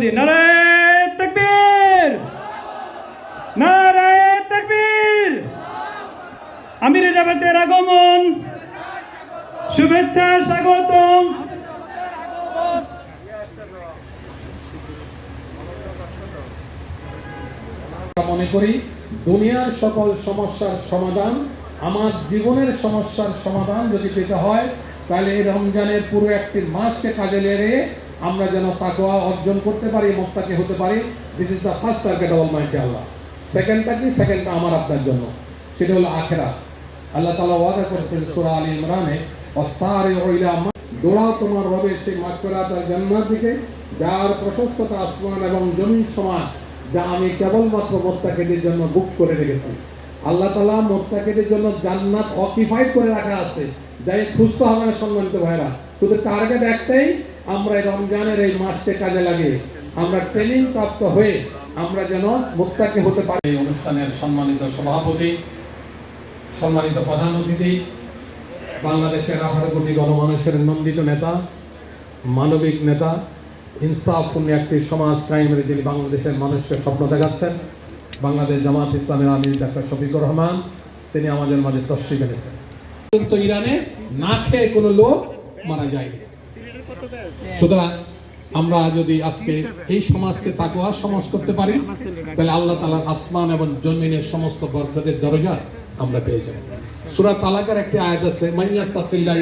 দিন নারায় তাকবীর! নারায় তাকবীর! আমির জামাতের আগমন! শুভেচ্ছা, স্বাগতম! মনে করি, দুনিয়ার সকল সমস্যার সমাধান, আমার জীবনের সমস্যার সমাধান যদি পেতে হয়, তাহলে এই রমজানের পুরো একটি মাসকে কাজে লেগে আমরা যেন তাকওয়া অর্জন করতে পারি, মোত্তাকে হতে পারি। This is the first target almighty আল্লাহ সেকেন্ডটা কি? সেকেন্ডটা আমার আপনার জন্য। সেটা হলো আখেরা আল্লাহ তালা ওয়াদা করেছেন সুরা আলী ইমরানে অসারে ওইলা দৌড়াও তোমার রবের সেই মাকফেরাত আর জান্নাত দিকে, যার প্রশস্ততা আসমান এবং জমিন সমান, যা আমি কেবলমাত্র মোত্তাকিদের জন্য বুক করে রেখেছি। আল্লাহ তালা মোত্তাকিদের জন্য জান্নাত অকিফাইড করে রাখা আছে। যাই খুঁজতে হবে সম্মানিত ভাইরা, শুধু টার্গেট একটাই আমরা এই রমজানের এই মাসকে কাজে লাগে আমরা ট্রেনিং প্রাপ্ত হয়ে আমরা যেন মোত্তাকি হতে পারি। এই অনুষ্ঠানের সম্মানিত সভাপতি, সম্মানিত প্রধান অতিথি, বাংলাদেশের আঠারো কোটি গণমানুষের নন্দিত নেতা, মানবিক নেতা ইনসাফপূর্ণ একটি সমাজ কায়েমের যিনি বাংলাদেশের মানুষকে স্বপ্ন দেখাচ্ছেন, বাংলাদেশ জামাত ইসলামের আমির ডাক্তার শফিকুর রহমান, তিনি আমাদের মাঝে তশ্রিফ এনেছেন। ইরানে না খেয়ে কোনো লোক মারা যায়নি। সুতরাং আমরা যদি আজকে এই সমাজকে তাকুয়ার সমাজ করতে পারি, তাহলে আল্লাহ তালার আসমান এবং জমিনের সমস্ত বরকতের দরজা আমরা পেয়ে যাব। সুরা তালাকার একটি আয়াত আছে মাইয়াত তাফিল্লাহ